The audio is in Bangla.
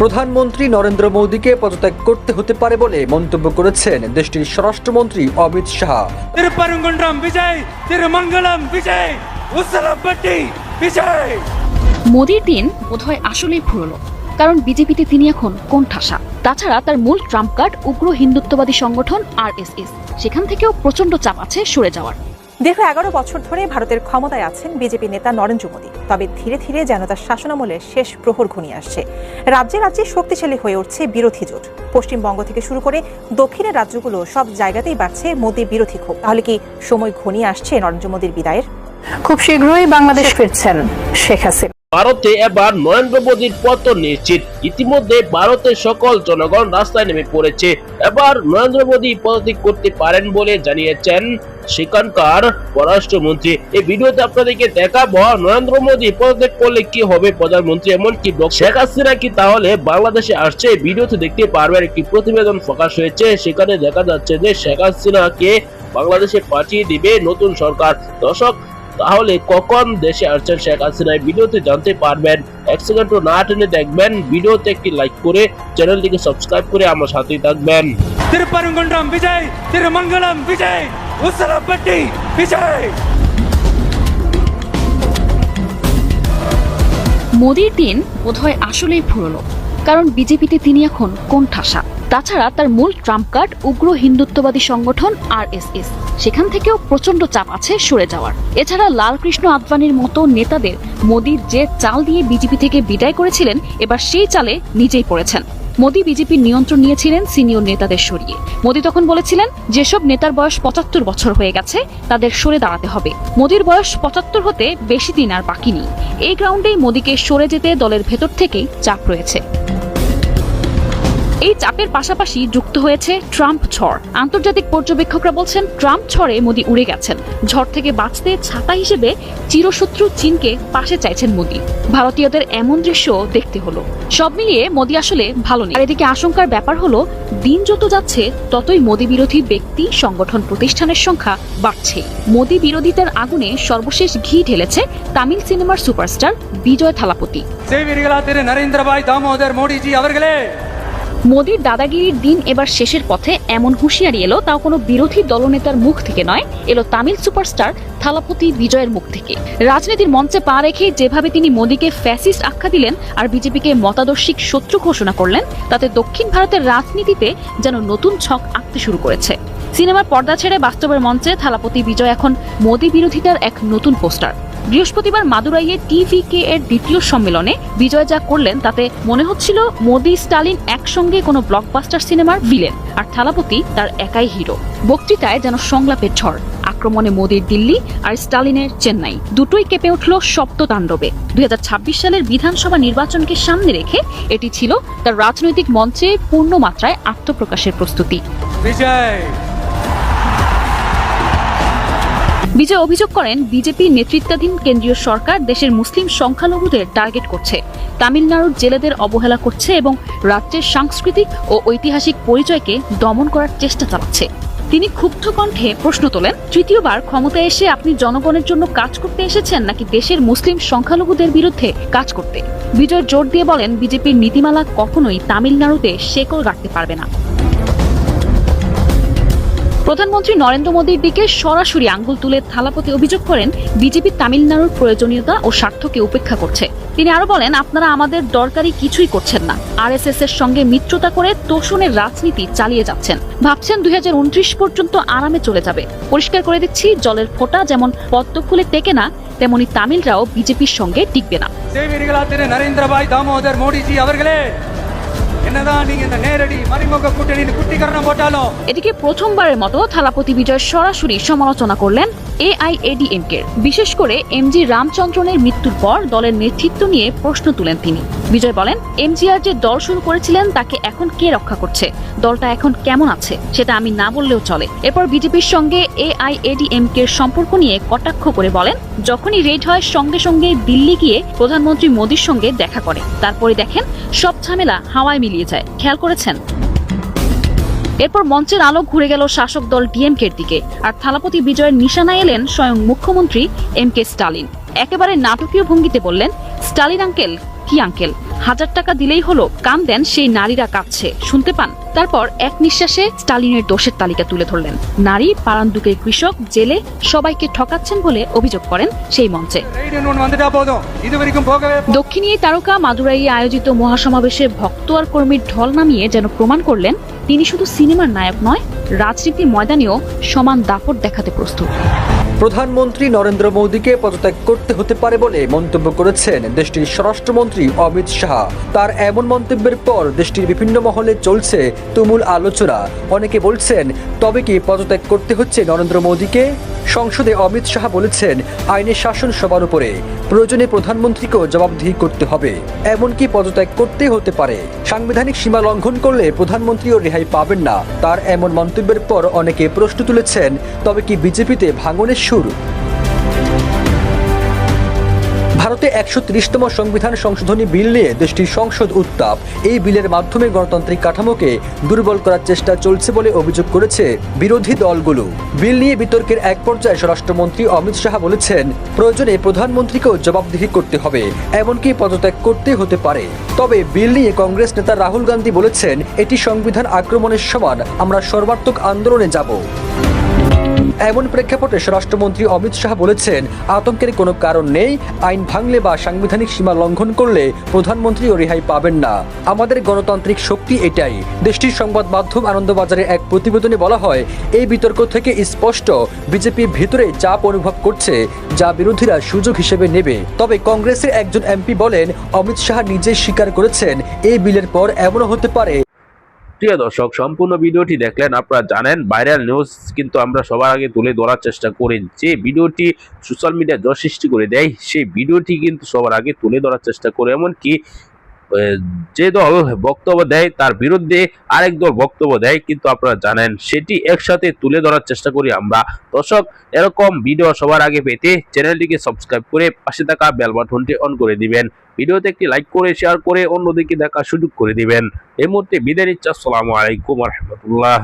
প্রধানমন্ত্রী নরেন্দ্র মোদীকে পদত্যাগ করতে হতে পারে বলে মন্তব্য করেছেন দেশটির স্বরাষ্ট্রমন্ত্রী অমিত শাহ। বিজয় বিজয় মোদীর দিন বোধহয় আসলেই ফুরলো কারণ বিজেপিতে তিনি এখন কোন ঠাসা তাছাড়া তার মূল ট্রাম্প কার্ড উগ্র হিন্দুত্ববাদী সংগঠন আর সেখান থেকেও প্রচণ্ড চাপ আছে সরে যাওয়ার। দীর্ঘ এগারো বছর ধরে ভারতের ক্ষমতায় আছেন বিজেপি নেতা নরেন্দ্র মোদী। তবে ধীরে ধীরে যেন তার শাসনামলের শেষ প্রহর ঘনিয়ে আসছে। রাজ্যে রাজ্যে শক্তিশালী হয়ে উঠছে বিরোধী জোট। পশ্চিমবঙ্গ থেকে শুরু করে দক্ষিণের রাজ্যগুলো সব জায়গাতেই বাড়ছে মোদী বিরোধী ক্ষোভ। তাহলে কি সময় ঘনিয়ে আসছে নরেন্দ্র মোদীর বিদায়ের? খুব শীঘ্রই বাংলাদেশ ফিরছেন শেখ হাসিনা। ভারতে এবার নরেন্দ্র মোদীর পতন নিশ্চিত। ইতিমধ্যে ভারতের সকল জনগণ রাস্তায় নেমে পড়েছে। এবার নরেন্দ্র মোদী পদত্যাগ করতে পারেন বলে জানিয়েছেন সেখানকার পররাষ্ট্রমন্ত্রী। এই ভিডিওতে আপনাদেরকে দেখাবো নরেন্দ্র মোদী পদত্যাগ করলে কি হবে প্রধানমন্ত্রী, এমনকি শেখ হাসিনা কি তাহলে বাংলাদেশে আসছে? এই ভিডিওতে দেখতে পারবেন একটি প্রতিবেদন প্রকাশ হয়েছে। সেখানে দেখা যাচ্ছে যে শেখ হাসিনাকে বাংলাদেশে পাঠিয়ে দিবে নতুন সরকার। দর্শক তাহলে কখন দেশে আসছেন শেখ হাসিনা এই ভিডিওতে জানতে পারবেন এক সেকেন্ড না টেনে দেখবেন ভিডিওতে একটি লাইক করে চ্যানেলটিকে সাবস্ক্রাইব করে আমার সাথেই থাকবেন திருப்பரங்குன்றம் விஜய் திருமங்கலம் விஜய் உசலப்பட்டி விஜய் মোদির দিন বোধহয় আসলেই ফুরলো কারণ বিজেপিতে তিনি এখন কোন ঠাসা তাছাড়া তার মূল ট্রাম্প কার্ড উগ্র হিন্দুত্ববাদী সংগঠন আরএসএস। সেখান থেকেও প্রচণ্ড চাপ আছে সরে যাওয়ার। এছাড়া লালকৃষ্ণ আদবানির মতো নেতাদের মোদি যে চাল দিয়ে বিজেপি থেকে বিদায় করেছিলেন, এবার সেই চালে নিজেই পড়েছেন। মোদী বিজেপির নিয়ন্ত্রণ নিয়েছিলেন সিনিয়র নেতাদের সরিয়ে। মোদী তখন বলেছিলেন, যেসব নেতার বয়স পঁচাত্তর বছর হয়ে গেছে, তাদের সরে দাঁড়াতে হবে। মোদীর বয়স পঁচাত্তর হতে বেশি দিন আর বাকি নেই। এই গ্রাউন্ডেই মোদীকে সরে যেতে দলের ভেতর থেকেই চাপ রয়েছে। এই চাপের পাশাপাশি যুক্ত হয়েছে ট্রাম্প ঝড় আন্তর্জাতিক পর্যবেক্ষকরা বলছেন, ট্রাম্প ঝড়ে মোদী উড়ে গেছেন। ঝড় থেকে বাঁচতে ছাতা হিসেবে চিরশত্রু চীনকে পাশে চাইছেন মোদী। ভারতীয়দের এমন দৃশ্য দেখতে হলো। সব মিলিয়ে মোদী আসলে ভালো নেই। এদিকে আশঙ্কার ব্যাপার হলো, দিন যত যাচ্ছে, ততই মোদী বিরোধী ব্যক্তি, সংগঠন, প্রতিষ্ঠানের সংখ্যা বাড়ছে। মোদী বিরোধিতার আগুনে সর্বশেষ ঘি ঢেলেছে তামিল সিনেমার সুপারস্টার বিজয় থালাপতি। মোদির দাদাগিরির দিন এবার শেষের পথে এমন হুঁশিয়ারি এলো, তাও কোনো বিরোধী দলনেতার মুখ থেকে নয়, এলো তামিল সুপারস্টার থালাপতি বিজয়ের মুখ থেকে। রাজনীতির মঞ্চে পা রেখে যেভাবে তিনি মোদীকে ফ্যাসিস্ট আখ্যা দিলেন আর বিজেপিকে মতাদর্শিক শত্রু ঘোষণা করলেন, তাতে দক্ষিণ ভারতের রাজনীতিতে যেন নতুন ছক আঁকতে শুরু করেছে। সিনেমার পর্দা ছেড়ে বাস্তবের মঞ্চে থালাপতি বিজয় এখন মোদি বিরোধিতার এক নতুন পোস্টার। বৃহস্পতিবার মাদুরাইয়ে টিভিকে এর দ্বিতীয় সম্মেলনে বিজয় যা করলেন, তাতে মনে হচ্ছিল মোদি, স্টালিন একসঙ্গে কোনো ব্লকবাস্টার সিনেমার ভিলেন আর থালাপতি তার একাই হিরো বক্তৃতায় যেন সংলাপের ঝড়, আক্রমণে মোদির দিল্লি আর স্টালিনের চেন্নাই, দুটোই কেঁপে উঠল সপ্ততাণ্ডবে। দুই সালের বিধানসভা নির্বাচনকে সামনে রেখে এটি ছিল তার রাজনৈতিক মঞ্চে পূর্ণ মাত্রায় আত্মপ্রকাশের প্রস্তুতি। বিজয়! বিজয় অভিযোগ করেন, বিজেপি নেতৃত্বাধীন কেন্দ্রীয় সরকার দেশের মুসলিম সংখ্যালঘুদের টার্গেট করছে। তামিলনাড়ুর জেলেদের অবহেলা করছে এবং রাজ্যের সাংস্কৃতিক ও ঐতিহাসিক পরিচয়কে দমন করার চেষ্টা চালাচ্ছে। তিনি ক্ষুব্ধ কণ্ঠে প্রশ্ন তোলেন, তৃতীয়বার ক্ষমতায় এসে আপনি জনগণের জন্য কাজ করতে এসেছেন নাকি দেশের মুসলিম সংখ্যালঘুদের বিরুদ্ধে কাজ করতে? বিজয় জোর দিয়ে বলেন, বিজেপির নীতিমালা কখনোই তামিলনাড়ুতে শেকল রাখতে পারবে না। প্রধানমন্ত্রী নরেন্দ্র মোদীর দিকে সরাসরি আঙ্গুল তুলে থালাপতি অভিযোগ করেন বিজেপি তামিলনাড়ুর প্রয়োজনীয়তা ও স্বার্থকে উপেক্ষা করছে। তিনি আরও বলেন, আপনারা আমাদের দরকারি কিছুই করছেন না। আরএসএস এর সঙ্গে মিত্রতা করে তোষণের রাজনীতি চালিয়ে যাচ্ছেন। ভাবছেন দুই হাজার উনত্রিশ পর্যন্ত আরামে চলে যাবে। পরিষ্কার করে দিচ্ছি, জলের ফোঁটা যেমন পদ্ম ফুলে টেকে না, তেমনি তামিলরাও বিজেপির সঙ্গে টিকবে না। என்னதான் நீங்க இந்த நேரடி மறைமுக கூட்டணின்னு குட்டிக்கரணம் போட்டாலும் এদিকে প্রথমবারের মতো থালাপতি বিজয় সরাসরি সমালোচনা করলেন এআইএডিএমকে বিশেষ করে এমজি রামচন্দ্রনের মৃত্যুর পর দলের নেতৃত্ব নিয়ে প্রশ্ন তুলেন তিনি বিজয় বলেন এমজিআর যে দল শুরু করেছিলেন তাকে এখন কে রক্ষা করছে দলটা এখন কেমন আছে সেটা আমি না বললেও চলে এরপর বিজেপির সঙ্গে এআইএডিএমকে এর সম্পর্ক নিয়ে কটাক্ষ করে বলেন যখনই রেড হয় সঙ্গে সঙ্গে দিল্লি গিয়ে প্রধানমন্ত্রী মোদীর সঙ্গে দেখা করে তারপরে দেখেন সব ঝামেলা হাওয়ায় মিলিয়ে যায়। খেয়াল করেছেন? এরপর মঞ্চের আলো ঘুরে গেল শাসক দল ডিএমকের দিকে। আর থালাপতি বিজয়ের নিশানায় এলেন স্বয়ং মুখ্যমন্ত্রী এম কে স্টালিন। একেবারে নাটকীয় ভঙ্গিতে বললেন, স্টালিন আঙ্কেল, কি আঙ্কেল? হাজার টাকা দিলেই হলো, কান দেন সেই নারীরা কাঁদছে শুনতে পান? তারপর এক নিঃশ্বাসে স্টালিনের দোষের তালিকা তুলে ধরলেন। নারী, পারান্দুকের কৃষক, জেলে, সবাইকে ঠকাচ্ছেন বলে অভিযোগ করেন সেই মঞ্চে। দক্ষিণী তারকা মাদুরাই আয়োজিত মহাসমাবেশে ভক্ত আর কর্মীর ঢল নামিয়ে যেন প্রমাণ করলেন, তিনি শুধু সিনেমার নায়ক নয়, রাজনীতি ময়দানেও সমান দাপট দেখাতে প্রস্তুত। প্রধানমন্ত্রী নরেন্দ্র মোদীকে পদত্যাগ করতে হতে পারে বলে মন্তব্য করেছেন দেশটির স্বরাষ্ট্রমন্ত্রী অমিত শাহ। তার এমন মন্তব্যের পর দেশটির বিভিন্ন মহলে চলছে তুমুল আলোচনা। অনেকে বলছেন, তবে কি পদত্যাগ করতে হচ্ছে নরেন্দ্র মোদীকে? সংসদে অমিত শাহ বলেছেন, আইনের শাসন সবার উপরে। প্রয়োজনে প্রধানমন্ত্রীকেও জবাবদিহি করতে হবে। এমনকি পদত্যাগ করতে হতে পারে। সাংবিধানিক সীমা লঙ্ঘন করলে প্রধানমন্ত্রীও রেহাই পাবেন না। তার এমন মন্তব্যের পর অনেকে প্রশ্ন তুলেছেন, তবে কি বিজেপিতে ভাঙনের সুর? ভারতে একশো তিরিশতম সংবিধান সংশোধনী বিল নিয়ে দেশটির সংসদ উত্তাপ। এই বিলের মাধ্যমে গণতান্ত্রিক কাঠামোকে দুর্বল করার চেষ্টা চলছে বলে অভিযোগ করেছে বিরোধী দলগুলো। বিল নিয়ে বিতর্কের এক পর্যায়ে স্বরাষ্ট্রমন্ত্রী অমিত শাহ বলেছেন, প্রয়োজনে প্রধানমন্ত্রীকেও জবাবদিহি করতে হবে, এমনকি পদত্যাগ করতে হতে পারে। তবে বিল নিয়ে কংগ্রেস নেতা রাহুল গান্ধী বলেছেন, এটি সংবিধান আক্রমণের সমান, আমরা সর্বাত্মক আন্দোলনে যাব। এমন প্রেক্ষাপটে স্বরাষ্ট্রমন্ত্রী অমিত শাহ বলেছেন, আতঙ্কের কোনো কারণ নেই, আইন ভাঙলে বা সাংবিধানিক সীমা লঙ্ঘন করলে প্রধানমন্ত্রীও রেহাই পাবেন না। আমাদের গণতান্ত্রিক শক্তি এটাই। দেশটির সংবাদ মাধ্যম আনন্দবাজারের এক প্রতিবেদনে বলা হয়, এই বিতর্ক থেকে স্পষ্ট বিজেপি ভিতরে চাপ অনুভব করছে, যা বিরোধীরা সুযোগ হিসেবে নেবে। তবে কংগ্রেসের একজন এমপি বলেন, অমিত শাহ নিজে স্বীকার করেছেন, এই বিলের পর এমনও হতে পারে। প্রিয় দর্শক, সম্পূর্ণ ভিডিওটি দেখলেন, আপনারা জানেন ভাইরাল নিউজ কিন্তু আমরা সবার আগে তুলে ধরার চেষ্টা করি যে ভিডিওটি সোশ্যাল মিডিয়ায় জ্বর সৃষ্টি করে দেয়, সেই ভিডিওটি কিন্তু সবার আগে তুলে ধরার চেষ্টা করে। এমনকি যে দল বক্তব্য দেয়, তার বিরুদ্ধে আরেক দল বক্তব্য দেয়, কিন্তু আপনারা জানেন, সেটি একসাথে তুলে ধরার চেষ্টা করি আমরা। দর্শক, এরকম ভিডিও সবার আগে পেতে চ্যানেলটিকে সাবস্ক্রাইব করে পাশে থাকা বেল বাটনটি অন করে দিবেন। ভিডিওতে একটি লাইক করে শেয়ার করে অন্যদিকে দেখার সুযোগ করে দিবেন। এই মুহূর্তে বিদায় নিচ্ছে আসসালামু আলাইকুম রহমতুল্লাহ।